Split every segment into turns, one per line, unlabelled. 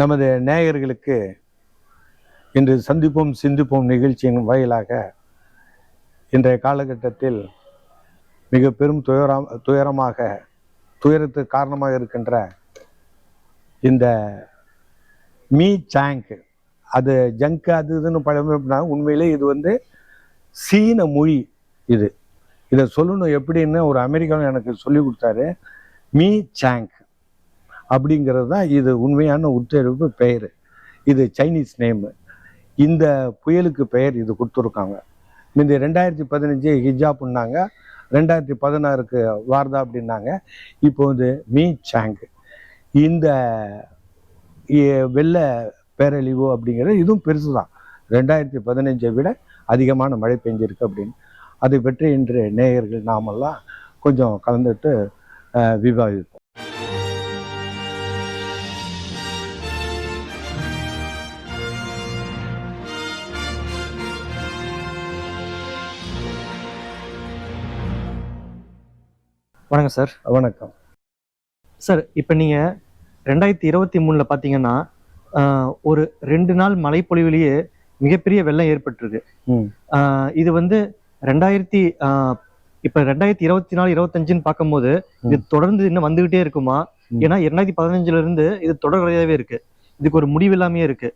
நமது நேயர்களுக்கு இன்று சந்திப்போம் சிந்திப்போம் நிகழ்ச்சியின் வாயிலாக இன்றைய காலகட்டத்தில் மிக பெரும் துயரம் துயரமாக துயரத்துக்கு காரணமாக இருக்கின்ற இந்த மீ சாங்க் அது ஜங்க் அது இதுன்னு பழமைனா உண்மையிலே இது வந்து சீன மொழி இது. இதை சொல்லணும் எப்படின்னு ஒரு அமெரிக்காவில் எனக்கு சொல்லி கொடுத்தாரு மீ சாங்க் அப்படிங்கிறது தான் இது உண்மையான உத்தரவு பெயர். இது சைனீஸ் நேமு இந்த புயலுக்கு பெயர் இது கொடுத்துருக்காங்க. இந்த ரெண்டாயிரத்தி பதினஞ்சு ஹிஜாப்னாங்க ரெண்டாயிரத்தி பதினாறுக்கு வார்தா அப்படின்னாங்க. இப்போ வந்து மீ சாங் இந்த வெள்ள பேரழிவு அப்படிங்கிறது இதுவும் பெருசு தான் ரெண்டாயிரத்தி பதினஞ்சை விட அதிகமான மழை பெஞ்சிருக்கு அப்படின்னு. அதை பற்றி இன்று நேயர்கள் நாமெல்லாம் கொஞ்சம் கலந்துட்டு அஹ்,
வணக்கம் சார்.
வணக்கம்.
சார் இப்போ நீங்கள் ரெண்டாயிரத்தி இருபத்தி மூணில் பார்த்தீங்கன்னா ஒரு ரெண்டு நாள் மழைப்பொழிவிலேயே மிகப்பெரிய வெள்ளம் ஏற்பட்டிருக்கு. இது வந்து ரெண்டாயிரத்தி ஆஹ், இப்போ ரெண்டாயிரத்தி இருபத்தி நாலு இருபத்தஞ்சுன்னு பார்க்கும்போது இது தொடர்ந்து இன்னும் வந்துகிட்டே இருக்குமா. ஏன்னா ரெண்டாயிரத்தி பதினஞ்சுல இருந்து இது தொடர்கதையாவே இருக்கு. இதுக்கு ஒரு முடிவு இல்லாமையே இருக்கு.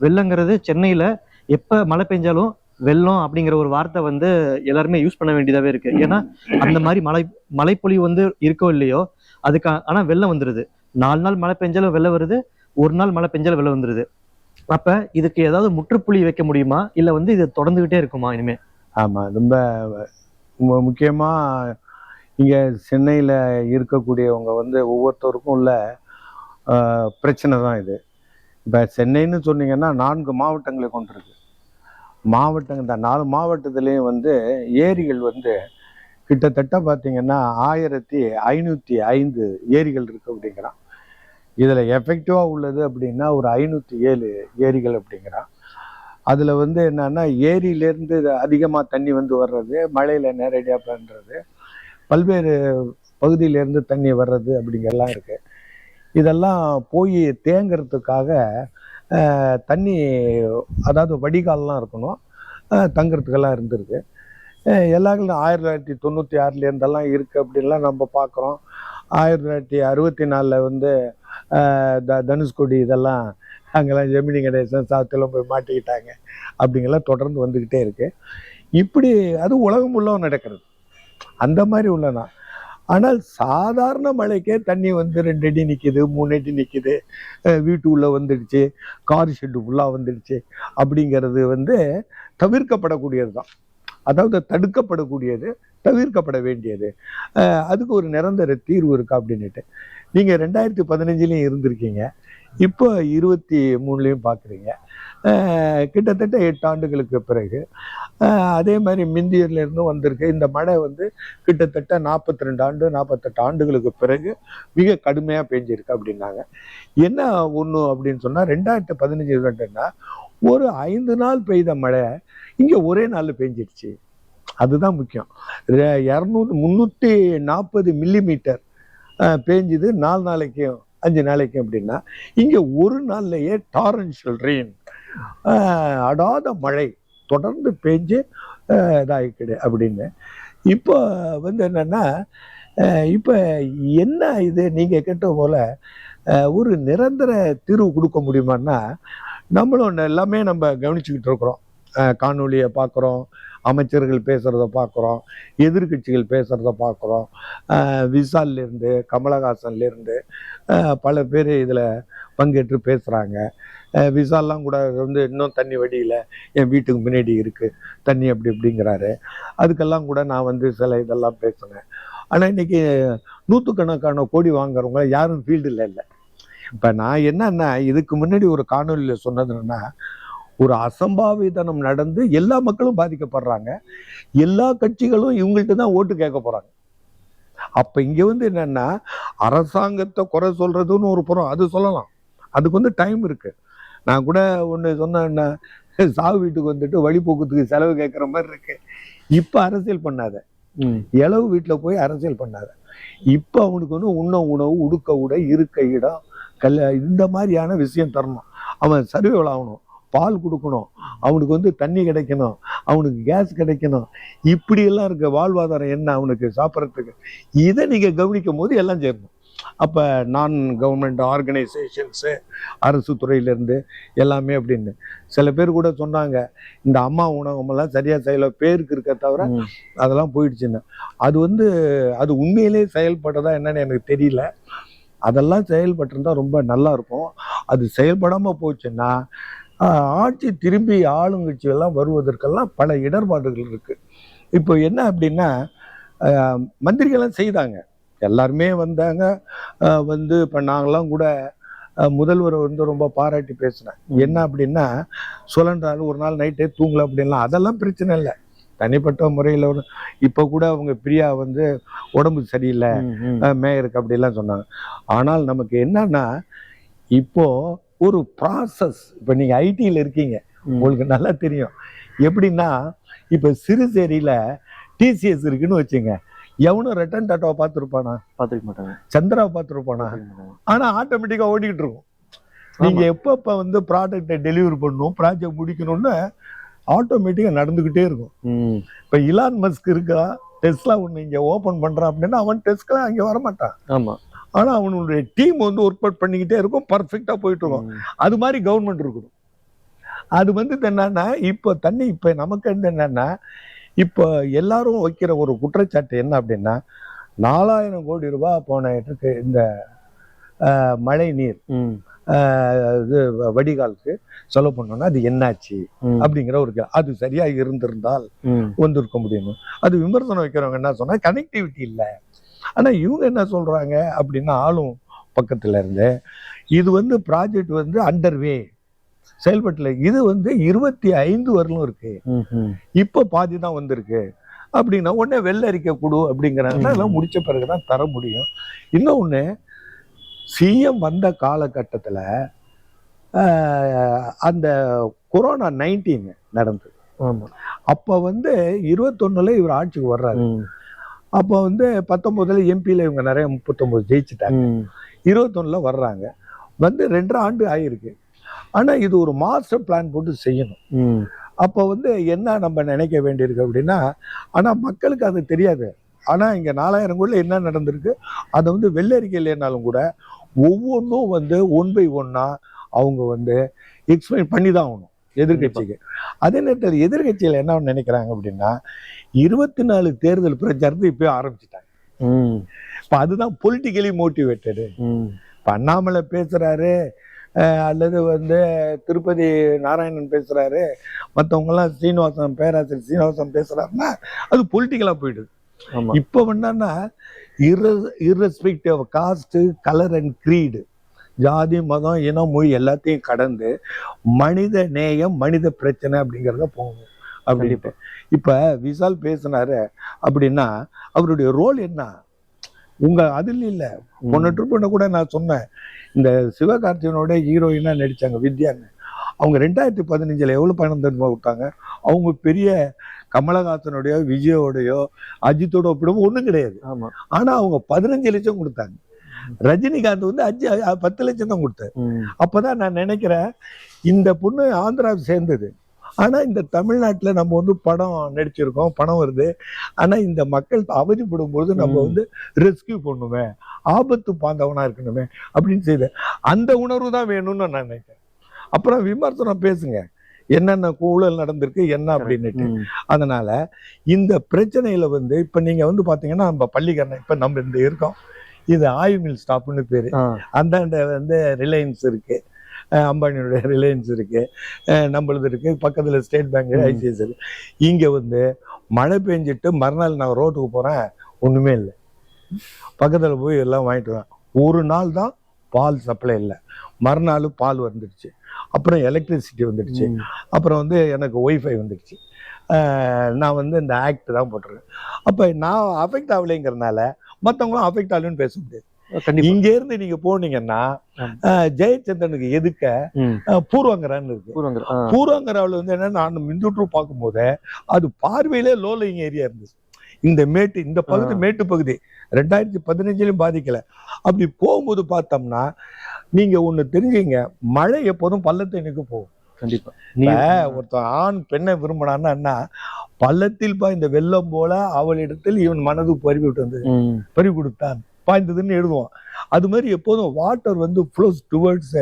வெள்ளங்கிறது சென்னையில எப்ப மழை பெஞ்சாலும் வெள்ளம் அப்படிங்கிற ஒரு வார்த்தை வந்து எல்லாருமே யூஸ் பண்ண வேண்டியதாவே இருக்கு. ஏன்னா அந்த மாதிரி மழை மழைப்பொழிவு வந்து இருக்கோ இல்லையோ அதுக்கு ஆனா வெள்ளம் வந்துருது. நாலு நாள் மழை பெஞ்சாலும் வெள்ளம் வருது ஒரு நாள் மழை பெஞ்சாலும் வெள்ளம் வந்துருது. அப்ப இதுக்கு ஏதாவது முற்றுப்புள்ளி வைக்க முடியுமா? இல்ல வந்து இது தொடர்ந்துகிட்டே இருக்குமா இனிமே?
ஆமாம் ரொம்ப முக்கியமா இங்கே சென்னையில் இருக்கக்கூடியவங்க வந்து ஒவ்வொருத்தருக்கும் உள்ள பிரச்சனை தான் இது. இப்போ சென்னைன்னு சொன்னீங்கன்னா நான்கு மாவட்டங்களை கொண்டிருக்கு. மாவட்டங்கள் இந்த நாலு மாவட்டத்துலேயும் வந்து ஏரிகள் வந்து கிட்டத்தட்ட பார்த்திங்கன்னா ஆயிரத்தி ஐநூற்றி ஐந்து ஏரிகள் இருக்குது அப்படிங்கிறான். இதில் எஃபெக்டிவாக உள்ளது அப்படின்னா ஒரு ஐநூற்றி ஏழு ஏரிகள் அப்படிங்கிறான். அதில் வந்து என்னன்னா ஏரியிலேருந்து அதிகமாக தண்ணி வந்து வர்றது மழையில் நேரடியாக பண்ணுறது பல்வேறு பகுதியிலேருந்து தண்ணி வர்றது அப்படிங்கிறலாம் இருக்குது இதெல்லாம் போய் தேங்கிறதுக்காக தண்ணி அதாவது வடிகால்லாம் இருக்கணும். தங்குறதுக்கெல்லாம் இருந்திருக்கு. ஆஹ், ஆயிரத்தி தொள்ளாயிரத்தி தொண்ணூற்றி ஆறுலேருந்தெல்லாம் இருக்குது அப்படின்லாம் நம்ம பார்க்குறோம் ஆயிரத்தி தொள்ளாயிரத்தி அறுபத்தி நாலில் வந்து த தனுஷ்கோடி இதெல்லாம் அங்கெல்லாம் ஜெமினி கணேசன் சாத்திலாம் போய் மாட்டிக்கிட்டாங்க அப்படிங்கெல்லாம் தொடர்ந்து வந்துக்கிட்டே இருக்குது இப்படி அது உலகம் உள்ளவும் நடக்கிறது. அந்த மாதிரி உள்ளனா. ஆனால் சாதாரண மழைக்கே தண்ணி வந்து ரெண்டு அடி நிற்கிது மூணு அடி நிற்கிது வீட்டு உள்ளே வந்துடுச்சு கார் ஷெட்டு ஃபுல்லாக வந்துடுச்சு அப்படிங்கிறது வந்து தவிர்க்கப்படக்கூடியது தான் அதாவது தடுக்கப்படக்கூடியது தவிர்க்கப்பட வேண்டியது. அதுக்கு ஒரு நிரந்தர தீர்வு இருக்கா அப்படின்னுட்டு. நீங்கள் ரெண்டாயிரத்தி பதினஞ்சுலேயும் இருந்திருக்கீங்க. இப்போ இருபத்தி மூணுலேயும் பார்க்குறீங்க. கிட்டத்தட்ட எட்டு ஆண்டுகளுக்கு பிறகு அதே மாதிரி மிந்தியூர்லேருந்து வந்திருக்கு. இந்த மழை வந்து கிட்டத்தட்ட நாற்பத்தி ரெண்டு ஆண்டு நாற்பத்தெட்டு ஆண்டுகளுக்கு பிறகு மிக கடுமையாக பெஞ்சிருக்கு அப்படின்னாங்க. என்ன ஒன்று அப்படின்னு சொன்னால் ரெண்டாயிரத்து பதினஞ்சு ரெண்டுன்னா ஒரு ஐந்து நாள் பெய்த மழை இங்கே ஒரே நாளில் பெஞ்சிடுச்சு. அதுதான் முக்கியம். இரநூறு முந்நூற்றி நாற்பது மில்லிமீட்டர் பேஞ்சுது. நாலு நாளைக்கும் அஞ்சு நாளைக்கு அப்படின்னா இங்கே ஒரு நாள்லையே டாரன்ஷியல் ரெயின் அடாத மழை தொடர்ந்து பெஞ்சு இதாகிக்கிடு அப்படின்னு. இப்போ வந்து என்னென்னா இப்போ என்ன இது நீங்கள் கேட்ட போல் ஒரு நிரந்தர தீர்வு கொடுக்க முடியுமான்னா நம்மளும் எல்லாமே நம்ம கவனிச்சுக்கிட்டு இருக்கிறோம். காணொலியை பார்க்குறோம் அமைச்சர்கள் பேசுகிறத பார்க்குறோம் எதிர்க்கட்சிகள் பேசுகிறத பார்க்குறோம் விசால்லேருந்து கமலஹாசன்லேருந்து பல பேர் இதில் பங்கேற்று பேசுகிறாங்க விசாலெலாம் கூட வந்து இன்னும் தண்ணி வடியில் என் வீட்டுக்கு முன்னாடி இருக்குது தண்ணி அப்படி இப்படிங்கிறாரு. அதுக்கெல்லாம் கூட நான் வந்து சில இதெல்லாம் பேசுனேன். ஆனால் இன்னைக்கு நூற்றுக்கணக்கான கோடி வாங்குறவங்க யாரும் ஃபீல்டில் இல்லை. இப்போ நான் என்னன்னா இதுக்கு முன்னாடி ஒரு காணொலியில் சொன்னதுன்னா ஒரு அசம்பாவிதனம் நடந்து எல்லா மக்களும் பாதிக்கப்படுறாங்க. எல்லா கட்சிகளும் இவங்கள்ட்ட தான் ஓட்டு கேட்க போறாங்க. அப்ப இங்க வந்து என்னன்னா அரசாங்கத்தை குறை சொல்றதுன்னு ஒரு புறம் அது சொல்லலாம். அதுக்கு வந்து டைம் இருக்கு. நான் கூட ஒன்று சொன்னேன்னா சாவு வீட்டுக்கு வந்துட்டு வழிபோக்குறதுக்கு செலவு கேட்குற மாதிரி இருக்கு. இப்போ அரசியல் பண்ணாத. இளவு வீட்டில் போய் அரசியல் பண்ணாத. இப்போ அவனுக்கு வந்து உண்ண உணவு உடுக்க உடை இருக்க இடம் கல் இந்த மாதிரியான விஷயம் தரணும். அவன் சர்வைவல் ஆகணும். பால் கொடுக்கணும். அவனுக்கு வந்து தண்ணி கிடைக்கணும். அவனுக்கு கேஸ் கிடைக்கணும். இப்படியெல்லாம் இருக்க வாழ்வாதாரம் என்ன? அவனுக்கு சாப்பிட்றதுக்கு. இதை நீங்கள் கவனிக்கும் போது எல்லாம் சேரணும். அப்போ நான் கவர்மெண்ட் ஆர்கனைசேஷன்ஸு அரசு துறையிலேருந்து எல்லாமே அப்படின்னு. சில பேர் கூட சொன்னாங்க இந்த அம்மா உணவகமெல்லாம் சரியாக செய்யல பேருக்கு இருக்க தவிர. அதெல்லாம் போயிடுச்சுன்னு. அது வந்து அது உண்மையிலே செயல்பட்டதா என்னன்னு எனக்கு தெரியல. அதெல்லாம் செயல்பட்டிருந்தா ரொம்ப நல்லா இருக்கும். அது செயல்படாமல் போச்சுன்னா ஆட்சி திரும்பி ஆளுங்கட்சி எல்லாம் வருவதற்கெல்லாம் பல இடர்பாடுகள் இருக்கு. இப்போ என்ன அப்படின்னா மந்திரிகள்லாம் செய்தாங்க. எல்லாருமே வந்தாங்க. வந்து இப்போ நாங்களாம் கூட முதல்வரை வந்து ரொம்ப பாராட்டி பேசினேன் என்ன அப்படின்னா சுழன்றாரு ஒரு நாள் நைட்டே தூங்கல அப்படின்லாம். அதெல்லாம் பிரச்சனை இல்லை. தனிப்பட்ட முறையில் ஒரு இப்போ கூட அவங்க பிரியா வந்து உடம்பு சரியில்லை மேயருக்கு அப்படிலாம் சொன்னாங்க. ஆனால் நமக்கு என்னன்னா இப்போ ஒரு ப்ராசஸ் இப்போ நீங்க ஐடியில் இருக்கீங்க. உங்களுக்கு நல்லா தெரியும். எப்படின்னா இப்போ சிறுசேரியில டிசிஎஸ் இருக்குன்னு வச்சுங்க. எவனும் ரிட்டன் டாட்டாவை பார்த்துருப்பானா?
பாத்துக்க மாட்டாங்க.
சந்திராவை பார்த்துருப்பானா?
பாத்துக்க மாட்டாங்க.
ஆனா ஆட்டோமேட்டிக்காக ஓடிக்கிட்டு இருக்கும். நீங்க எப்பப்ப வந்து ப்ராடக்டை டெலிவரி பண்ணணும் ப்ராஜெக்ட் முடிக்கணும்னு ஆட்டோமேட்டிக்காக நடந்துக்கிட்டே இருக்கும். இப்போ இலான் மஸ்க் இருக்கா? டெஸ்லா ஒன்று இங்கே ஓப்பன் பண்ணுறான் அப்படின்னா அவன் டெஸ்ட்லாம் அங்கே வரமாட்டான்.
ஆமா.
ஆனால் அவனுடைய டீம் வந்து ஒர்க் அவுட் பண்ணிக்கிட்டே இருக்கும் பர்ஃபெக்டாக போயிட்டு இருக்கும். அது மாதிரி கவர்மெண்ட் இருக்கணும். அது வந்து என்னன்னா இப்போ தண்ணி இப்போ நமக்கு வந்து என்னன்னா இப்போ எல்லாரும் வைக்கிற ஒரு குற்றச்சாட்டு என்ன அப்படின்னா நாலாயிரம் கோடி ரூபாய் போன இருக்கு இந்த மழை நீர். இது வடிகாலுக்கு செலவு பண்ணோம்னா அது என்னாச்சு. அப்படிங்கிற ஒரு அது சரியா இருந்திருந்தால். வந்திருக்க முடியும்? அது விமர்சனம் வைக்கிறவங்க என்ன சொன்னா கனெக்டிவிட்டி இல்லை. ஆனா இவங்க என்ன சொல்றாங்க அப்படின்னா ஆளும் பக்கத்துல இருந்து இது வந்து ப்ராஜெக்ட் வந்து அண்டர்வே செயல்பட்டுல. இது வந்து இருபத்தி ஐந்து வரலும் இருக்கு. இப்போ பாதி தான் வந்திருக்கு. அப்படின்னா உடனே வெள்ள அறிக்கை கொடு அப்படிங்கிறாங்க.
ம்.
அதெல்லாம் முடிச்ச பிறகுதான் தர முடியும். இன்னொன்னு சிஎம் வந்த காலகட்டத்துல அந்த கொரோனா நைன்டீன் நடந்தது.
ஆமா.
அப்போ வந்து இருபத்தொன்னுல இவர் ஆட்சிக்கு வர்றாரு. அப்போ வந்து பத்தொன்பதுல எம்பியில் இவங்க நிறைய முப்பத்தொன்பது ஜெயிச்சுட்டாங்க. இருபத்தொன்னுல வர்றாங்க. வந்து ரெண்டரை ஆண்டு ஆயிருக்கு. ஆனா இது ஒரு மாஸ்டர் பிளான் போட்டு செய்யணும். அப்போ வந்து என்ன நம்ம நினைக்க வேண்டியிருக்கு அப்படின்னா ஆனா மக்களுக்கு அது தெரியாது. ஆனா இங்க நாலாயிரம் கோடியில் என்ன நடந்திருக்கு? அதை வந்து வெள்ளரிக்கை இல்லைனாலும் கூட ஒவ்வொன்றும் வந்து ஒன் பை ஒன்னா அவங்க வந்து எக்ஸ்பிளைன் பண்ணி தான் ஆகணும் எதிர்கட்சிக்கு அதே நேரத்தில் எதிர்கட்சியில் என்ன நினைக்கிறாங்க அப்படின்னா இருபத்தி நாலு தேர்தல் பிரச்சாரத்தை இப்பயே ஆரம்பிச்சிட்டாங்க. இப்போ அதுதான் பொலிட்டிக்கலி மோட்டிவேட்டடு. இப்போ அண்ணாமலை பேசுறாரு அல்லது வந்து திருப்பதி நாராயணன் பேசுறாரு மற்றவங்கெல்லாம் சீனிவாசன் பேராசிரியர் சீனிவாசன் பேசுறாருன்னா அது பொலிட்டிக்கலாக போயிடுது.
ஆமா.
இப்போ என்னன்னா இர irrespective caste colour and creed ஜாதி மதம் இனம் மொழி எல்லாத்தையும் கடந்து மனித நேயம் மனித பிரச்சனை அப்படிங்கிறத போகணும் அப்படின்ட்டு இப்ப விஷால் பேசினாரு அப்படின்னா அவருடைய ரோல் என்ன? உங்க அதில் இல்ல. போன ட்ரிப் கூட நான் சொன்னேன். இந்த சிவகார்த்தியனோட ஹீரோயினா நடிச்சாங்க வித்யான்னு. அவங்க ரெண்டாயிரத்தி பதினஞ்சுல எவ்வளவு பணம் தெரியுமா கொடுத்தாங்க? அவங்க பெரிய கமலஹாசனுடையோ விஜயோடையோ அஜித்தோட ஒப்பிடும் ஒண்ணும் கிடையாது.
ஆமா.
ஆனா அவங்க பதினஞ்சு லட்சம் கொடுத்தாங்க. ரஜினிகாந்த் வந்து அஞ்சு அ- பத்து லட்சம் தான் கொடுத்தாரு. அப்பதான் நான் நினைக்கிறேன் இந்த பொண்ணு ஆந்திரா சேர்ந்தது. ஆனா இந்த தமிழ்நாட்டுல நம்ம வந்து படம் நடிச்சிருக்கோம் பணம் வருது. ஆனா இந்த மக்கள் அவதிப்படும் பொழுது நம்ம. வந்து ரெஸ்கியூ பண்ணுமே ஆபத்து பாந்தவனா இருக்கணுமே அப்படின்னு செய்த அந்த உணர்வு தான் வேணும்னு நான் நினைக்கிறேன். அப்புறம் விமர்சனம் பேசுங்க. என்னென்ன ஊழல் நடந்திருக்கு என்ன அப்படின்னுட்டு. அதனால இந்த பிரச்சனையில வந்து இப்ப நீங்க வந்து பாத்தீங்கன்னா நம்ம பள்ளிக்கரணை இப்ப நம்ம இந்த இருக்கோம். இது ஆயில் மில் ஸ்டாப்னு பேரு. அந்தாண்ட வந்து ரிலையன்ஸ் இருக்கு. அம்பானியோட ரிலையன்ஸ் இருக்கு. அஹ் நம்மளது இருக்கு. பக்கத்துல ஸ்டேட் பேங்க்
ம்.
ஐசிஐசி இருக்கு. இங்க வந்து மழை பெஞ்சிட்டு மறுநாள் நான் ரோட்டுக்கு போறேன். ஒண்ணுமே இல்லை. பக்கத்துல போய் எல்லாம் வாங்கிட்டு வரேன் ஒரு நாள் தான் பால் சப்ளை இல்லை. மறுநாள் பால் வந்துடுச்சு. அப்புறம் எலக்ட்ரிசிட்டி வந்துடுச்சு. அப்புறம் வந்து எனக்கு ஒய்ஃபை வந்துடுச்சு. நான் வந்து இந்த ஆக்ட் தான் போட்டிருக்கேன். அப்போ நான் அஃபெக்ட் ஆகலைங்கிறனால மற்றவங்களும் அஃபெக்ட் ஆகலன்னு பேச முடியாது. இங்க இருந்து நீங்க போனீங்கன்னா ஜெயச்சந்திரனுக்கு எதுக்க? பூர்வங்கரான்னு இருக்கு. பூர்வங்கராவில் வந்து என்ன நான் மின்துற்று பார்க்கும்போது அது பார்வையிலே லோ லைங் ஏரியா இருந்துச்சு. இந்த மேட்டு இந்த பகுதி. மேட்டு பகுதி ரெண்டாயிரத்தி பதினஞ்சுலயும் பாதிக்கல. அப்படி போகும்போது பார்த்தோம்னா நீங்க ஒண்ணு தெரிஞ்சுங்க மழை எப்போதும் பள்ளத்தை நோக்கி போகும்.
கண்டிப்பா.
ஒருத்தன் ஆண் பெண்ணை விரும்பினான்னா பள்ளத்தில் பாய்ந்த வெள்ளம் போல அவளிடத்தில் இவன் மனது பறிவு விட்டது
ம்,
பறி கொடுத்தான். பாய்ந்ததுன்னு எழுதுவான் அது மாதிரி எப்போதும் வாட்டர் வந்து flows towards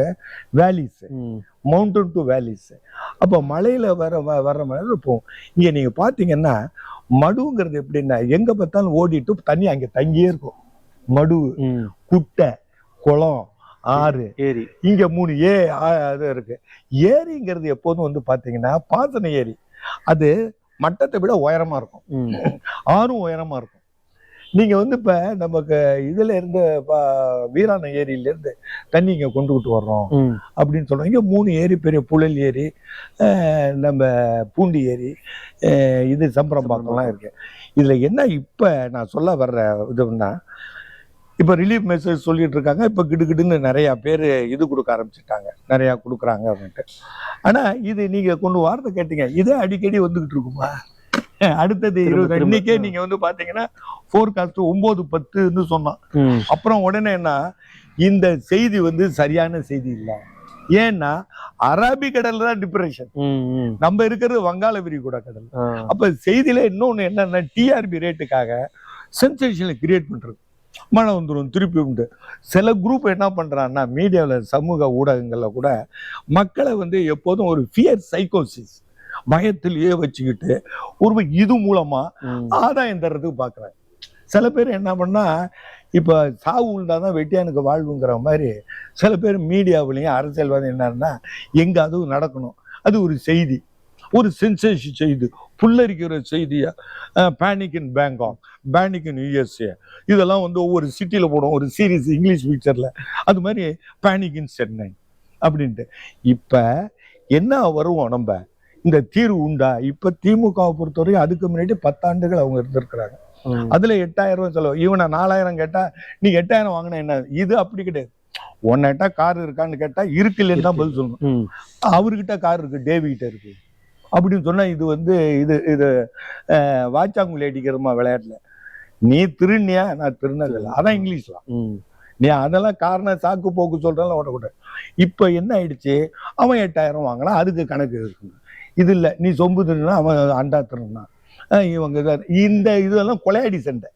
valleys mountain to valleys அப்போ மலையில வர வர்ற மழையில போகும் இங்க நீங்க பாத்தீங்கன்னா மடுங்கிறது எப்படின்னா எங்க பார்த்தாலும் ஓடிட்டு தண்ணி அங்க தங்கியே இருக்கும். மடு. குட்டை குளம் ஆறு.
ஏரி.
இங்க மூணு ஏ அது இருக்கு. ஏரிங்கிறது எப்போதும் வந்து பாத்தீங்கன்னா பாசன ஏரி. அது மட்டத்தை விட உயரமா இருக்கும். ஆறும் உயரமா இருக்கும். நீங்க வந்து இப்ப நமக்கு இதுல இருந்து ப- வீராணம் ஏரியில இருந்து தண்ணி இங்க கொண்டு விட்டு வர்றோம் அப்படின்னு சொல்றோம். இங்க மூணு ஏரி பெரிய புழல் ஏரி நம்ம பூண்டி ஏரி இது சம்பரம்பாக்கம்லாம் இருக்கு. இதுல என்ன இப்ப நான் சொல்ல வர்ற இதுன்னா இப்ப ரிலீஃப் மெசேஜ் சொல்லிட்டு இருக்காங்க. இப்ப கிடுகிடுன்னு நிறைய பேர் இது கொடுக்க ஆரம்பிச்சிட்டாங்க. நிறைய கொடுக்குறாங்க அப்படின்ட்டு. ஆனா இது நீங்க கொண்டு வார்த்தை கேட்டீங்க. இதே அடிக்கடி வந்துகிட்டு இருக்குமா? அடுத்தது இருபது. இன்னைக்கே நீங்க வந்து பாத்தீங்கன்னா ஃபோர்காஸ்ட் ஒன்பது பத்துன்னு சொன்னோம்.
ம்,
அப்புறம் உடனே என்ன? இந்த செய்தி வந்து சரியான செய்தி இல்லை. ஏன்னா அரபிக் கடல்ல தான் டிப்ரெஷன். நம்ம இருக்கிறது வங்காள விரிகுடா கடல். அப்ப செய்தியில இன்னொன்னு என்னன்னா டிஆர்பி ரேட்டுக்காக சென்சேஷனை கிரியேட் பண்றது. மழை வந்துடும் திருப்பி உண்டு. சில குரூப் என்ன பண்றான்னா மீடியாவில் சமூக ஊடகங்கள்ல கூட மக்களை வந்து எப்போதும் ஒரு ஃபியர் சைக்கோசிஸ் பயத்திலேயே வச்சுக்கிட்டு ஒரு இது மூலமா ஆதாயம் தர்றதுக்கு பார்க்குறாங்க சில பேர் என்ன பண்ணா இப்போ சாவு உண்டாதான் வெட்டியானுக்கு வாழ்வுங்கிற மாதிரி சில பேர் மீடியாவிலையும் அரசியல்வாதம் என்னன்னா எங்க அதுவும் நடக்கணும். அது ஒரு செய்தி. ஒரு சென்சேஷன் செய்தி. புல்லரிக்கிற செய்தியா panic in Bangkok panic in USA இதெல்லாம் வந்து ஒவ்வொரு சிட்டியில் போடும். ஒரு சீரீஸ் இங்கிலீஷ் பிக்சரில் அது மாதிரி பேனிக் இன் சென்னை அப்படின்ட்டு. இப்போ என்ன வருவோம் நம்ம? இந்த தீர்வு உண்டா? இப்ப திமுகவை பொறுத்தவரைக்கும் அதுக்கு முன்னாடி பத்தாண்டுகள் அவங்க இருந்திருக்கிறாங்க. அதுல எட்டாயிரம் ரூபாய் செலவு இவனை நாலாயிரம் கேட்டா நீ எட்டாயிரம் வாங்கின என்ன? இது அப்படி கிடையாது. உன்கிட்ட கார் இருக்கான்னு கேட்டா இருக்கு இல்லைன்னு தான் பதில் சொல்லணும். அவர்கிட்ட கார் இருக்கு டேவி கிட்ட இருக்கு. அப்படின்னு சொன்னா இது வந்து இது இது வாச்சாங்குழி அடிக்கிறதுமா விளையாட்டுல. நீ திருநியா நான் திருநதில்லை அதான் இங்கிலீஷ்ல.
ம்.
நீ அதெல்லாம் காரணம் சாக்கு போக்கு சொல்றதெல்லாம் ஓடக்கூடாது. இப்ப என்ன ஆயிடுச்சு? அவன் எட்டாயிரம் வாங்கினா அதுக்கு கணக்கு இருக்கு. இது இல்ல நீ சொம்பு திருனா அவன் அண்டா திருனா இவங்க இந்த இதெல்லாம் கொலையாடி சண்டை.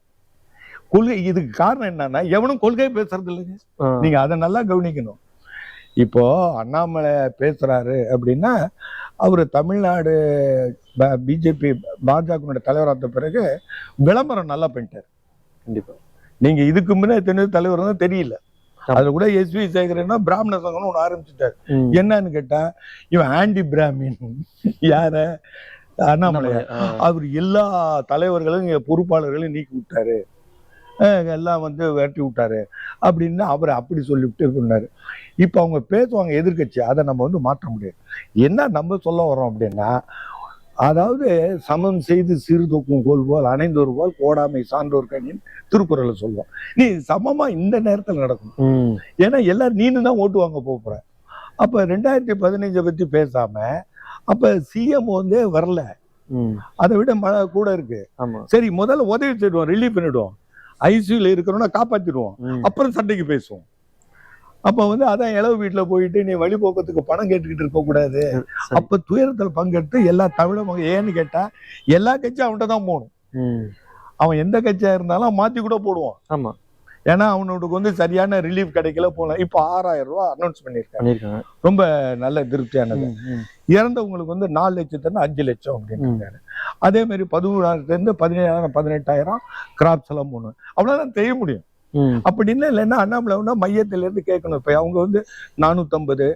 கொள்கை இதுக்கு காரணம் என்னன்னா எவனும் கொள்கை பேசுறது இல்லைங்க நீங்க அதை நல்லா கவனிக்கணும். இப்போ அண்ணாமலை பேசுறாரு அப்படின்னா அவர் தமிழ்நாடு பிஜேபி பாஜக தலைவராத்த பிறகு விளம்பரம் நல்லா பண்ணிட்டார்.
கண்டிப்பா.
நீங்க இதுக்கு முன்னே எத்தனையோ தலைவர் தான் தெரியல. அதுல கூட எஸ்வி சேகரன்னா பிராமண சங்கம்னு ஒண்ணு ஆரம்பிச்சுட்டாரு. என்னன்னு கேட்டா இவன் ஆன்டி பிராமின். யார? அண்ணாமலையா.
ஆ,
அவர் எல்லா தலைவர்களும் பொறுப்பாளர்களையும் நீக்கி விட்டாரு. எல்லாம் வந்து விரட்டி விட்டாரு. அப்படின்னு அவர் அப்படி சொல்லிவிட்டு சொன்னாரு. இப்போ அவங்க பேசுவாங்க எதிர்க்கட்சி அதை நம்ம வந்து மாற்ற முடியாது. என்ன நம்ம சொல்ல வரோம் அப்படின்னா அதாவது சமம் செய்து சீர்தூக்கும் கோல் போல் அணைந்தோர் போல் கோடாமை சான்றோர் கணின்னு திருக்குறளை சொல்லுவோம் நீ சமமா இந்த நேரத்தில் நடக்கணும்.
ம்,
ஏன்னா எல்லாரும் நீனு தான் ஓட்டு வாங்க போற. அப்ப ரெண்டாயிரத்தி பதினஞ்சை பத்தி பேசாம அப்ப சிஎம் வந்து வரல. அதை விட மழை கூட இருக்கு. சரி முதல்ல உதவி செய்வோம் ரிலீஃப் பண்ணிடுவோம். ஐசியூல இருக்கிறோம்னா காப்பாத்திடுவோம். அப்புறம் சண்டைக்கு பேசுவோம். அப்ப வந்து அதான் இளவு வீட்டுல போயிட்டு நீ வழிபோக்கத்துக்கு பணம் கேட்டுக்கிட்டு இருக்க கூடாது.
சரி.
அப்ப துயரத்தில் பங்கெடுத்து எல்லா தமிழ மக ஏன்னு கேட்டா எல்லா கட்சியும் அவன்கிட்ட தான் போகணும். அவன் எந்த கட்சியா இருந்தாலும் மாத்தி கூட போடுவான்.
ஆமா.
ஏன்னா அவனுக்கு வந்து சரியான ரிலீஃப் கிடைக்கல போகலாம் இப்போ ஆறாயிரம் ரூபாய் அனௌன்ஸ் பண்ணியிருக்காங்க. ரொம்ப நல்ல திருப்தியானது. இறந்தவங்களுக்கு வந்து நாலு லட்சத்துலேருந்து அஞ்சு லட்சம் அப்படின்னு அதே மாதிரி பதிமூணாயிரத்துலேருந்து பதினேழாயிரம் பதினெட்டாயிரம் கிராப்ஸ் எல்லாம் போகணும் அவ்வளோதான் செய்ய முடியும். அப்படின்னு இல்லைன்னா அண்ணாமலை வந்து மையத்திலேருந்து கேட்கணும். இப்போ அவங்க வந்து நானூற்றம்பது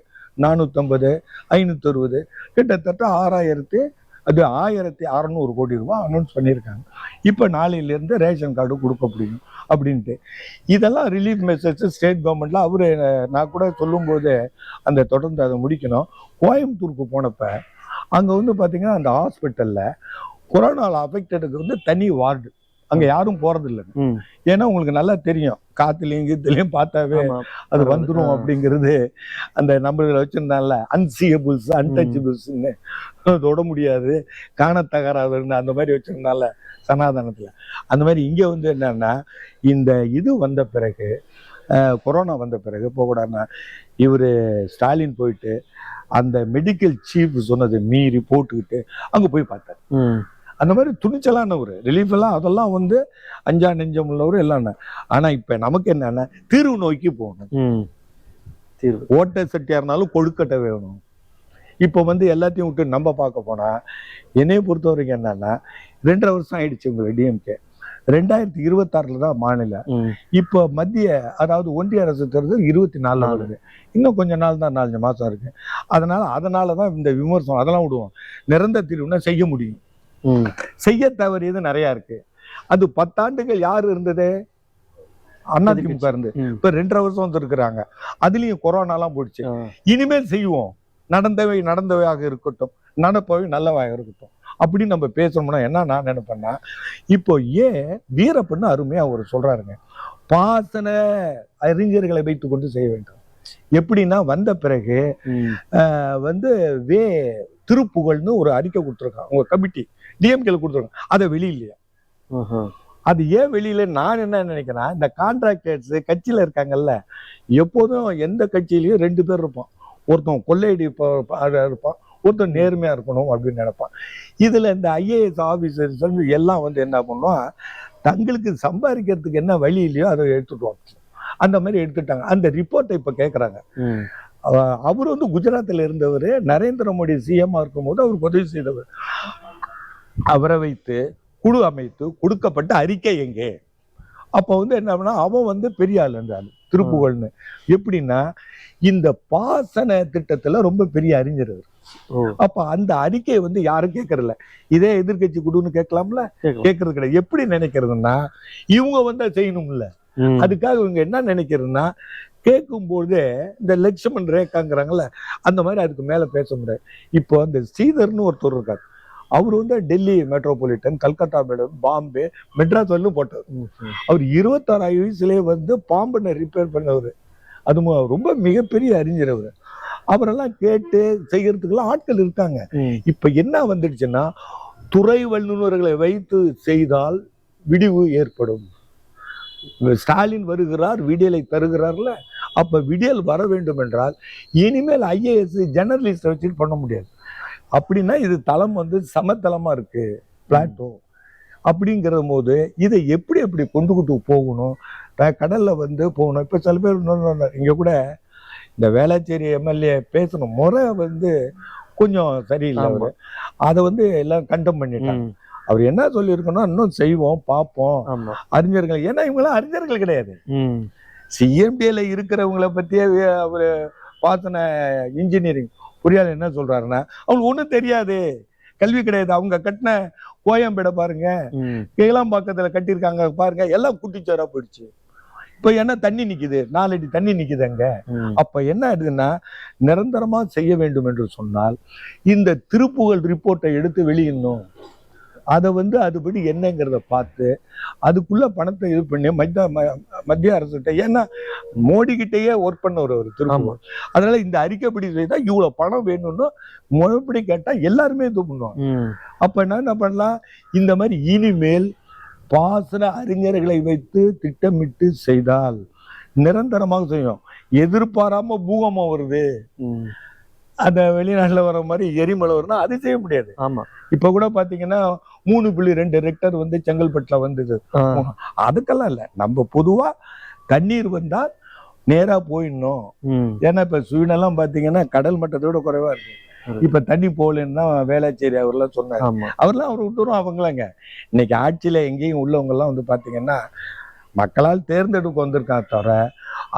நானூற்றம்பது ஐநூற்றறுபது கிட்டத்தட்ட ஆறாயிரத்தி அது ஆயிரத்தி அறநூறு கோடி ரூபாய் அனௌன்ஸ் பண்ணியிருக்காங்க. இப்போ நாளையிலேருந்து ரேஷன் கார்டு கொடுக்க முடியும் அப்படின்ட்டு. இதெல்லாம் ரிலீஃப் மெசேஜ் ஸ்டேட் கவர்மெண்ட்ல அவர் நான் கூட சொல்லும்போது அந்த தொடர்ந்து அதை முடிக்கணும். கோயம்புத்தூருக்கு போனப்ப அங்கே வந்து பார்த்தீங்கன்னா அந்த ஹாஸ்பிட்டலில் கொரோனாவில் அஃபெக்டடுக்கு வந்து தனி வார்டு. அங்க யாரும் போறது இல்லைங்க. ஏன்னா உங்களுக்கு நல்லா தெரியும் காத்துலயும் கீத்துலயும் பார்த்தாவே. அது
ஆ.
அப்படிங்கிறது அந்த நம்மள வச்சிருந்தால அன்சியபிள்ஸ் அன்டச்சபிள்ஸ்னு தொட முடியாது காணத்தகராதுன்னு அந்த மாதிரி வச்சிருந்தால சனாதனத்துல அந்த மாதிரி இங்க வந்து என்னன்னா இந்த இது வந்த பிறகு கொரோனா வந்த பிறகு போகக்கூடாதுன்னா இவர் ஸ்டாலின் போயிட்டு அந்த மெடிக்கல் சீஃப் சொன்னதை மீறி போட்டுக்கிட்டு அங்கே போய் பார்த்தார். அந்த மாதிரி துணிச்சலானவர் ரிலீஃப் எல்லாம் அதெல்லாம் வந்து அஞ்சா நெஞ்சம் உள்ளவர் எல்லாம் ஆனா இப்ப நமக்கு என்னன்னா தீர்வு நோக்கி போகணும்.
ம். தீர்வு.
ஓட்டை சட்டியா இருந்தாலும் கொழுக்கட்டை வேணும். இப்போ வந்து எல்லாத்தையும் விட்டு நம்ம பார்க்க போனா என்னைய பொறுத்த வரைக்கும் என்னன்னா ரெண்டரை வருஷம் ஆயிடுச்சு உங்களுக்கு டிஎம்கே ரெண்டாயிரத்தி இருபத்தாறுல தான் மாநிலம். இப்போ மத்திய அதாவது ஒன்றிய அரசு தேர்தல் இருபத்தி நாலுல
நாலு.
வருது. இன்னும் கொஞ்ச நாள் தான் நாலஞ்சு மாசம் இருக்கு. அதனால அதனால தான் இந்த விமர்சனம் அதெல்லாம் விடுவோம். நிரந்தர தீர்வுனா செய்ய முடியும். செய்ய தவறியது நிறைய இருக்கு. அது பத்தாண்டுகள் யார் இருந்தது? அதிமுக இருந்து. இப்ப ரெண்டரை வருஷம் வந்து இருக்கிறாங்க அதுலயும் கொரோனாலாம் போயிடுச்சு.
ஆ.
இனிமேல் செய்வோம். நடந்தவை நடந்தவையாக இருக்கட்டும். நடப்பவை நல்லவையாக இருக்கட்டும். அப்படின்னு நம்ம பேசணும்னா என்ன நான் நினைப்பேன்னா இப்போ ஏன் வீரப்பன்னு அருமையா அவர் சொல்றாருங்க. பாசன அறிஞர்களை வைத்து கொண்டு செய்ய வேண்டும். எப்படின்னா வந்த பிறகு வந்து வே திருப்புகழ்னு ஒரு அறிக்கை கொடுத்துருக்காங்க. உங்க கமிட்டி டிஎம்கேல கொடுத்துருக்காங்க. அதை வெளியிலையா. அது ஏன் வெளியில? நான் என்ன நினைக்கிறேன் இந்த கான்ட்ராக்டர்ஸ் கட்சியில இருக்காங்கல்ல எப்போதும் எந்த கட்சியிலயும் ரெண்டு பேர் இருப்பான். ஒருத்தன் கொள்ளையடி இருப்பான். ஒருத்தன் நேர்மையா இருக்கணும் அப்படின்னு நினைப்பான். இதுல இந்த ஐஏஎஸ் ஆபீசர்ஸ் எல்லாம் வந்து என்ன பண்ணுவோம் தங்களுக்கு சம்பாதிக்கிறதுக்கு என்ன வழி இல்லையோ அதை எடுத்துட்டு அந்த மாதிரி எடுத்துட்டாங்க. அந்த ரிப்போர்ட்டை இப்ப கேக்குறாங்க. அவர் வந்து குஜராத்தில் இருந்தவர். நரேந்திர மோடி சிஎம்மா இருக்கும்போது அவர் உதவி செய்தவர். அவரை வைத்து குழு அமைத்து கொடுக்கப்பட்ட அறிக்கை எங்கே? அப்போ வந்து என்ன பண்ணா அவன் வந்து பெரிய ஆள் இருந்தான் திருப்புகழ்னு. எப்படின்னா இந்த பாசன திட்டத்துல ரொம்ப பெரிய அறிஞர். அப்ப அந்த அறிக்கையை வந்து யாரும் கேட்கறதில்ல இதே எதிர்க்கட்சி குடுன்னு கேட்கலாம்ல?
கேட்கலாம்.
கேட்கறது கிடையாது. எப்படி நினைக்கிறதுன்னா இவங்க வந்து செய்யணும்ல. அதுக்காக இவங்க என்ன நினைக்கிறதுன்னா கேட்கும்போது இந்த லட்சுமண் ரேகாங்கிறாங்கல்ல அந்த மாதிரி அதுக்கு மேல பேச முடியாது. இப்போ அந்த ஸ்ரீதர்னு ஒருத்தர் இருக்கார். அவர் வந்து டெல்லி மெட்ரோபாலிட்டன் கல்கத்தா மேடம் பாம்பே மெட்ராஸ் வரலும் போட்டார். அவர் இருபத்தாறு வயசுலேயே வந்து பாம்பனை ரிப்பேர் பண்ணவர். அது ரொம்ப மிகப்பெரிய அறிஞர் அவர். அவரெல்லாம் கேட்டு செய்யறதுக்கெல்லாம் ஆட்கள் இருக்காங்க. இப்ப என்ன வந்துடுச்சுன்னா துறை வல்லுநர்களை வைத்து செய்தால் விடிவு ஏற்படும். ஸ்டாலின் வருகிறார் விடியலை தருகிறார்ல அப்ப விடியல் வர வேண்டும் என்றால் இனிமேல் ஐஏஎஸ் ஜெர்னலிஸ்ட் வச்சுட்டு பண்ண முடியாது. அப்படின்னா இது தளம் வந்து சமதளமா இருக்கு பிளாட்டோ அப்படிங்கிற போது இதை எப்படி எப்படி கொண்டுகிட்டு போகணும்? க- கடல்ல வந்து போகணும். இப்ப சில பேர் இங்க கூட இந்த வேளாச்சேரி எம்எல்ஏ பேசணும். முறை வந்து கொஞ்சம் சரியில்லை. அவரு. அதை வந்து எல்லாம் கண்டம் பண்ணிட்டாங்க. அவர் என்ன சொல்லியிருக்கணும் இன்னும் செய்வோம் பார்ப்போம். அறிஞர்கள் ஏன்னா இவங்களாம் அறிஞர்கள் கிடையாது.
ம்.
சிஎம்டில இருக்கிறவங்கள பத்தியே வே- அவரு பாசன இன்ஜினியரிங் பொறியாளர் என்ன சொல்றாருன்னா அவங்களுக்கு ஒண்ணும் தெரியாது. கல்வி கிடையாது. அவங்க கட்டின கோயம்பேடை பாருங்க.
ம்.
கேளாம்பாக்கத்துல கட்டியிருக்காங்க பாருங்க. எல்லாம் குட்டிச்சோரா போயிடுச்சு. இப்ப என்ன தண்ணி நிக்குது? நாலடி தண்ணி நிக்குது அங்க. அப்ப என்ன ஆயிடுதுன்னா நிரந்தரமா செய்ய வேண்டும் என்று சொன்னால் இந்த திருப்புகழ் ரிப்போர்ட்டை எடுத்து வெளியிடணும். அதை வந்து அதுபடி என்னங்கிறத பார்த்து அதுக்குள்ள பணத்தை இது பண்ணி மத்திய மத்திய அரசுகிட்ட ஏன்னா மோடி கிட்டேயே ஒர்க் பண்ணவர் அவர் திருப்புகழ் அதனால இந்த அறிக்கைப்படி செய்தா இவ்வளவு பணம் வேணும்னு முறைப்படி கேட்டா எல்லாருமே இது பண்ணுவாங்க.
ம்.
அப்ப என்ன என்ன பண்ணலாம்? இந்த மாதிரி இனிமேல் பாசன அறிஞர்களை வைத்து திட்டமிட்டு செய்தால் நிரந்தரமாக செய்யும். எதிர்பாராம பூகம்பம் வருது. அந்த வெளிநாட்டுல வர மாதிரி எரிமலை வரும்னா அது செய்ய முடியாது.
ஆமா.
இப்ப கூட பாத்தீங்கன்னா மூணு புள்ளி ரெண்டு ரெக்டர் வந்து செங்கல்பட்டுல வந்தது. அதுக்கெல்லாம் இல்ல. நம்ம பொதுவா தண்ணீர் வந்தால் நேரா போயிடணும். ஏன்னா இப்ப சுவீனெல்லாம் பாத்தீங்கன்னா கடல் மட்டத்தை விட குறைவா இருக்கு. இப்ப தண்ணி போகலன்னா வேளாச்சேரி அவர்லாம் சொன்னார். அவர்லாம் அவர் விட்டுரும் அவங்களாங்க. இன்னைக்கு ஆட்சியில எங்கேயும் உள்ளவங்க எல்லாம் வந்து பாத்தீங்கன்னா மக்களால் தேர்ந்தெடுக்க வந்திருக்காங்க தவிர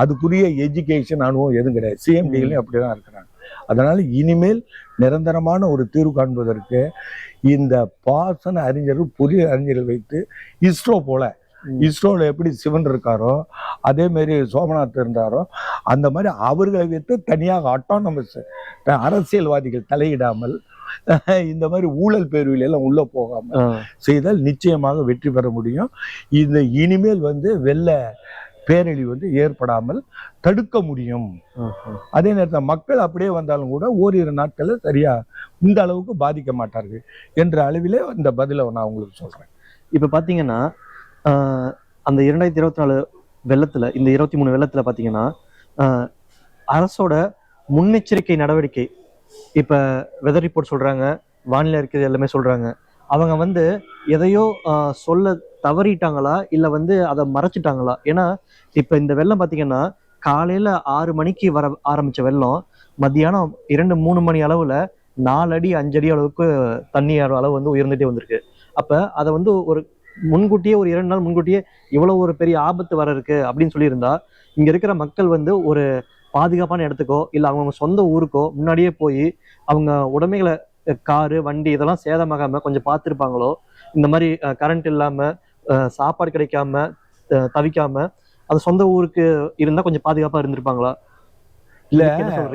அதுக்குரிய எஜுகேஷன் அனுபவம் எதுவும் கிடையாது. சிஎம்டிலையும் அப்படிதான் இருக்கிறாங்க. அதனால இனிமேல் நிரந்தரமான ஒரு தீர்வு காண்பதற்கு இந்த பாசன அறிஞர்கள் புதிய அறிஞர்கள் வைத்து இஸ்ரோ போல
ம்.
இஸ்ரோல எப்படி சிவன் இருக்காரோ அதே மாதிரி சோமநாத் இருந்தாரோ அந்த மாதிரி அவர்களை வைத்து தனியாக அட்டானமஸ் அரசியல்வாதிகள் தலையிடாமல் இந்த மாதிரி ஊழல் பேர்வில் எல்லாம் உள்ள போகாம
ஆ.
செய்தால் நிச்சயமாக வெற்றி பெற முடியும் இந்த இனிமேல் வந்து வெள்ள பேரழிவு வந்து ஏற்படாமல் தடுக்க முடியும். அதே நேரத்தில் மக்கள் அப்படியே வந்தாலும் கூட ஓரிரு நாட்களில் சரியா இந்த அளவுக்கு பாதிக்க மாட்டார்கள் என்ற அளவிலே இந்த பதிலை நான் உங்களுக்கு சொல்றேன்.
இப்ப பாத்தீங்கன்னா ஆஹ், அந்த இரண்டாயிரத்தி இருபத்தி நாலு வெள்ளத்துல இந்த இருபத்தி மூணு வெள்ளத்துல பாத்தீங்கன்னா ஆஹ், அரசோட முன்னெச்சரிக்கை நடவடிக்கை இப்ப வெதர் ரிப்போர்ட் சொல்றாங்க வானிலை இருக்கிறது எல்லாமே சொல்றாங்க. அவங்க வந்து எதையோ சொல்ல தவறிட்டாங்களா? இல்லை வந்து அதை மறைச்சிட்டாங்களா? ஏன்னா இப்போ இந்த வெள்ளம் பார்த்தீங்கன்னா காலையில் ஆறு மணிக்கு வர ஆரம்பித்த வெள்ளம். மத்தியானம் இரண்டு மூணு மணி அளவில் நாலடி அஞ்சடி அளவுக்கு தண்ணி அளவு வந்து உயர்ந்துட்டே வந்திருக்கு. அப்போ அதை வந்து ஒரு முன்கூட்டியே ஒரு இரண்டு நாள் முன்கூட்டியே இவ்வளோ ஒரு பெரிய ஆபத்து வர இருக்கு அப்படின்னு சொல்லியிருந்தா இங்கே இருக்கிற மக்கள் வந்து ஒரு பாதுகாப்பான இடத்துக்கோ இல்லை அவங்க சொந்த ஊருக்கோ முன்னாடியே போய் அவங்க உடமைகளை காரு வண்டி இதெல்லாம் சேதமாகாம கொஞ்சம் பார்த்துருப்பாங்களோ? இந்த மாதிரி கரண்ட் இல்லாம சாப்பாடு கிடைக்காம தவிக்காம அது சொந்த ஊருக்கு இருந்தா கொஞ்சம் பாதுகாப்பா இருந்திருப்பாங்களா?
இல்ல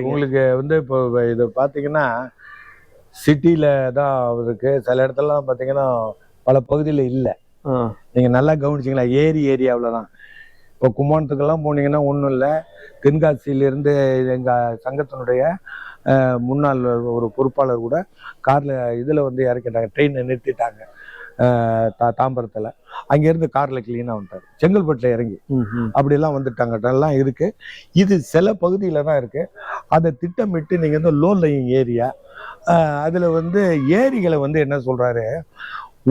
உங்களுக்கு வந்து இப்போ இது பார்த்தீங்கன்னா சிட்டியில தான் இருக்கு. சில இடத்துலலாம் பார்த்தீங்கன்னா பல பகுதியில் இல்லை.
ஆஹ்,
நீங்க நல்லா கவனிச்சிங்களா? ஏரி ஏரியாவில் தான் இப்போ கும்மாணத்துக்கெல்லாம் போனீங்கன்னா ஒன்றும் இல்லை. தென்காசியிலிருந்து எங்கள் சங்கத்தினுடைய முன்னாள் ஒரு பொறுப்பாளர் கூட காரில் இதில் வந்து இறக்கிட்டாங்க ட்ரெயினை நிறுத்திட்டாங்க. தா தாம்பரத்தில். அங்கேருந்து காரில் க்ளீனாக வந்துட்டார். செங்கல்பட்டில் இறங்கி. அப்படிலாம் வந்துட்டாங்க. அதெல்லாம் இருக்கு. இது சில பகுதியில் தான் இருக்கு. அதை திட்டமிட்டு நீங்க வந்து லோ லையிங் ஏரியா அதுல வந்து ஏரிகளை வந்து என்ன சொல்றாரு?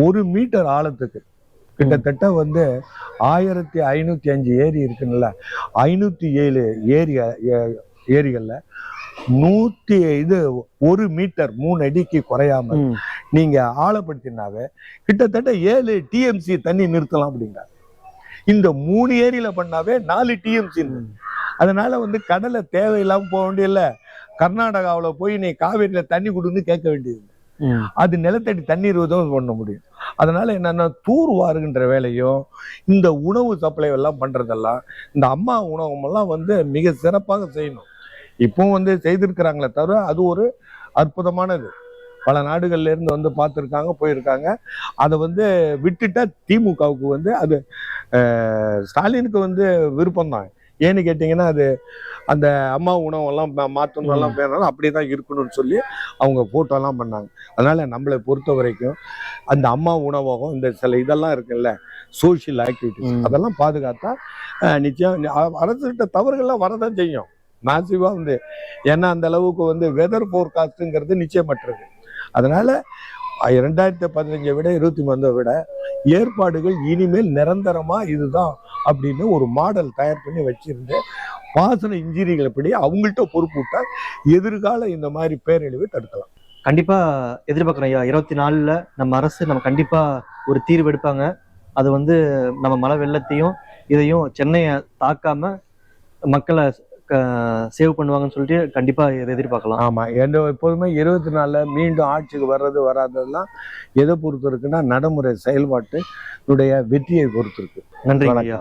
ஒரு மீட்டர் ஆழத்துக்கு கிட்டத்தட்ட வந்து ஆயிரத்தி ஐநூத்தி அஞ்சு ஏரி இருக்குல்ல ஐநூத்தி ஏழு ஏரி ஏரிகள்ல நூத்தி இது ஒரு மீட்டர் மூணு அடிக்கு குறையாம. நீங்க ஆழப்படுத்தினாவே கிட்டத்தட்ட ஏழு டிஎம்சி தண்ணி நிறுத்தலாம் அப்படிங்கிறார் இந்த மூணு ஏரியில பண்ணாவே நாலு டிஎம்சி அதனால வந்து கடலை தேவையில்லாம போக வேண்டியதில்ல. கர்நாடகாவுல போய் நீ காவேரியில தண்ணி கொடுன்னு கேட்க வேண்டியது. அது நிலத்தடி தண்ணீர் உதவும் பண்ண முடியும். அதனால என்னன்னா தூர் வாருகின்ற வேலையும் இந்த உணவு சப்ளை எல்லாம் பண்றதெல்லாம் இந்த அம்மா உணவகமெல்லாம் வந்து மிக சிறப்பாக செய்யணும். இப்பவும் வந்து செய்திருக்கிறாங்களே தவிர அது ஒரு அற்புதமானது. பல நாடுகள்ல இருந்து வந்து பார்த்துருக்காங்க போயிருக்காங்க. அதை வந்து விட்டுட்டா திமுகவுக்கு வந்து அது ஸ்டாலினுக்கு வந்து விருப்பம் தான் ஏன்னு கேட்டிங்கன்னா அது அந்த அம்மா உணவெல்லாம் மா- மாத்தணும் எல்லாம் பேர்னாலும் அப்படியே தான் இருக்கணும்னு சொல்லி அவங்க போட்டோலாம் பண்ணாங்க. அதனால நம்மளை பொறுத்த வரைக்கும் அந்த அம்மா உணவகம் இந்த சில இதெல்லாம் இருக்குல்ல சோஷியல் ஆக்டிவிட்டிஸ். அதெல்லாம் பாதுகாத்தா நிச்சயம் அரசுகிட்ட தவறுகள்லாம் வரதான் செய்யும். மேசிவா வந்து ஏன்னா அந்த அளவுக்கு வந்து வெதர் ஃபோர்காஸ்ட்டுங்கிறது நிச்சயமற்றது. அதனால் அஹ், இரண்டாயிரத்தி பதினஞ்சை விட இருபத்தி மூணை விட ஏற்பாடுகள் இனிமேல் நிரந்தரமாக இதுதான் அப்படின்னு ஒரு மாடல் தயார் பண்ணி வச்சிருந்து பாசன இன்ஜினியர்களை படி அவங்கள்ட்ட பொறுப்பு விட்டா எதிர்கால இந்த மாதிரி பேரழிவை தடுக்கலாம்.
கண்டிப்பாக எதிர்பார்க்குறோம் ஐயா. இருபத்தி நாலில் நம்ம அரசு நம்ம கண்டிப்பாக ஒரு தீர்வு எடுப்பாங்க. அது வந்து நம்ம மழை வெள்ளத்தையும் இதையும் சென்னையை தாக்காமல் மக்களை சேவ் பண்ணுவாங்கன்னு சொல்லிட்டு கண்டிப்பா இதை எதிர்பார்க்கலாம்.
ஆமா என்ன எப்போதுமே இருபத்தி நாலுல மீண்டும் ஆட்சிக்கு வர்றது வராததெல்லாம் எதை பொறுத்து இருக்குன்னா நடைமுறை செயல்பாட்டு வெற்றியை பொறுத்து இருக்கு.
நன்றி. ஐயா.